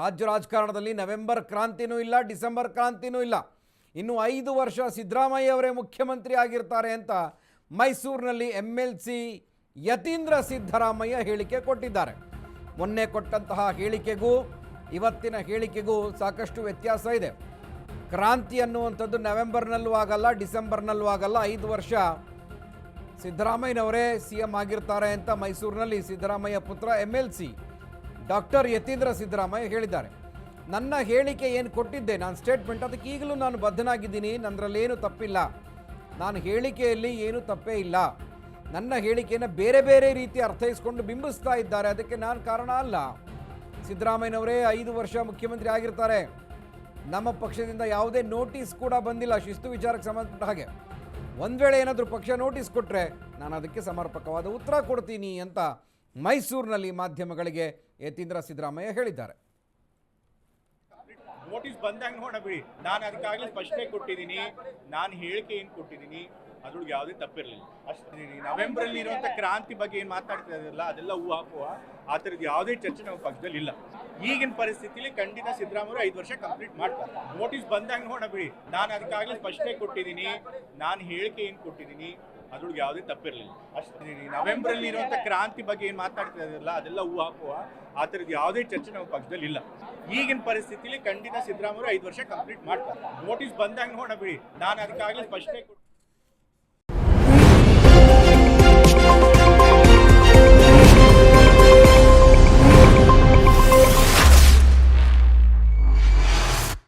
ರಾಜ್ಯ ರಾಜಕಾರಣದಲ್ಲಿ ನವೆಂಬರ್ ಕ್ರಾಂತಿನೂ ಇಲ್ಲ, ಡಿಸೆಂಬರ್ ಕ್ರಾಂತಿನೂ ಇಲ್ಲ. ಇನ್ನು ಐದು ವರ್ಷ ಸಿದ್ದರಾಮಯ್ಯ ಅವರೇ ಮುಖ್ಯಮಂತ್ರಿ ಆಗಿರ್ತಾರೆ ಅಂತ ಮೈಸೂರಿನಲ್ಲಿ M L C Yathindra Siddaramaiah ಹೇಳಿಕೆ ಕೊಟ್ಟಿದ್ದಾರೆ. ಮೊನ್ನೆ ಕೊಟ್ಟಂತಹ ಹೇಳಿಕೆಗೂ, ಇವತ್ತಿನ ಹೇಳಿಕೆಗೂ ಸಾಕಷ್ಟು ವ್ಯತ್ಯಾಸ ಇದೆ. ಕ್ರಾಂತಿ ಅನ್ನುವಂಥದ್ದು ನವೆಂಬರ್ನಲ್ಲೂ ಆಗಲ್ಲ, ಡಿಸೆಂಬರ್ನಲ್ಲೂ ಆಗಲ್ಲ. ಐದು ವರ್ಷ ಸಿದ್ದರಾಮಯ್ಯನವರೇ ಸಿ ಎಂ ಆಗಿರ್ತಾರೆ ಅಂತ ಮೈಸೂರಿನಲ್ಲಿ ಸಿದ್ದರಾಮಯ್ಯ ಪುತ್ರ M L C doctor Yathindra Siddaramaiah ಹೇಳಿದ್ದಾರೆ. ನನ್ನ ಹೇಳಿಕೆ ಏನು ಕೊಟ್ಟಿದ್ದೆ, ನಾನು ಸ್ಟೇಟ್ಮೆಂಟ್ ಅದಕ್ಕೆ ಈಗಲೂ ನಾನು ಬದ್ಧನಾಗಿದ್ದೀನಿ ನನ್ನರಲ್ಲೇನು ತಪ್ಪಿಲ್ಲ. ನಾನು ಹೇಳಿಕೆಯಲ್ಲಿ ಏನೂ ತಪ್ಪೇ ಇಲ್ಲ. ನನ್ನ ಹೇಳಿಕೆಯನ್ನು ಬೇರೆ ಬೇರೆ ರೀತಿ ಅರ್ಥೈಸ್ಕೊಂಡು ಬಿಂಬಿಸ್ತಾ ಇದ್ದಾರೆ, ಅದಕ್ಕೆ ನಾನು ಕಾರಣ ಅಲ್ಲ. ಸಿದ್ದರಾಮಯ್ಯನವರೇ ಐದು ವರ್ಷ ಮುಖ್ಯಮಂತ್ರಿ ಆಗಿರ್ತಾರೆ. ನಮ್ಮ ಪಕ್ಷದಿಂದ ಯಾವುದೇ ನೋಟಿಸ್ ಕೂಡ ಬಂದಿಲ್ಲ, ಶಿಸ್ತು ವಿಚಾರಕ್ಕೆ ಸಂಬಂಧಪಟ್ಟ ಹಾಗೆ. ಒಂದು ವೇಳೆ ಏನಾದರೂ ಪಕ್ಷ ನೋಟಿಸ್ ಕೊಟ್ಟರೆ ನಾನು ಅದಕ್ಕೆ ಸಮರ್ಪಕವಾದ ಉತ್ತರ ಕೊಡ್ತೀನಿ ಅಂತ ಮೈಸೂರಿನಲ್ಲಿ ಮಾಧ್ಯಮಗಳಿಗೆ ಯತೀಂದ್ರ ಸಿದ್ದರಾಮಯ್ಯ ಹೇಳಿದ್ದಾರೆ. ನೋಟಿಸ್ ಬಂದಾಗ ನೋಡ ಬಿಡಿ ನಾನು ಅದಕ್ಕಾಗಲೇ ಸ್ಪಷ್ಟನೆ ಕೊಟ್ಟಿದ್ದೀನಿ. ನಾನು ಹೇಳಿಕೆ ಏನು ಕೊಟ್ಟಿದ್ದೀನಿ, ಅದ್ರೊಳಗೆ ಯಾವುದೇ ತಪ್ಪಿರಲಿಲ್ಲ. ಅಷ್ಟೇ ನವೆಂಬರ್ ಅಲ್ಲಿ ಇರುವಂತ ಕ್ರಾಂತಿ ಬಗ್ಗೆ ಏನು ಮಾತಾಡ್ತಾ ಅದೆಲ್ಲ ಹೂ ಹಾಕುವ, ಆ ಥರದ್ದು ಯಾವುದೇ ಚರ್ಚೆ ನಮ್ಮ ಪಕ್ಷದಲ್ಲಿ ಇಲ್ಲ. ಈಗಿನ ಪರಿಸ್ಥಿತಿಲಿ ಖಂಡಿತ ಸಿದ್ದರಾಮಯ್ಯ ಐದು ವರ್ಷ ಕಂಪ್ಲೀಟ್ ಮಾಡ್ತಾರೆ. ನೋಟಿಸ್ ಬಂದಾಗ ನೋಡ ಬಿಡಿ ನಾನು ಅದಕ್ಕಾಗಲೇ ಸ್ಪಷ್ಟನೆ ಕೊಟ್ಟಿದ್ದೀನಿ. ನಾನು ಹೇಳಿಕೆ ಏನು ಕೊಟ್ಟಿದ್ದೀನಿ ಅದ್ರೊಳಗೆ ಯಾವುದೇ ತಪ್ಪಿರಲಿಲ್ಲ. ಅಷ್ಟೇ ನವೆಂಬರ್ ಅಲ್ಲಿ ಇರುವಂತ ಕ್ರಾಂತಿ ಬಗ್ಗೆ ಏನು ಮಾತಾಡ್ತಾ ಅದೆಲ್ಲ ಹೂ ಹಾಕುವ, ಆ ಥರದ್ದು ಯಾವುದೇ ಚರ್ಚೆ ನಮ್ಮ ಪಕ್ಷದಲ್ಲಿ ಇಲ್ಲ. ಈಗಿನ ಪರಿಸ್ಥಿತಿಲಿ ಖಂಡಿತ ಸಿದ್ದರಾಮಯ್ಯ ಐದು ವರ್ಷ ಕಂಪ್ಲೀಟ್ ಮಾಡ್ತಾರೆ. ನೋಟಿಸ್ ಬಂದಾಗ ನೋಡ ಬಿಡಿ. ನಾನು ಅದಕ್ಕಾಗಲೇ ಸ್ಪಷ್ಟನೆ ಕೊಟ್ಟು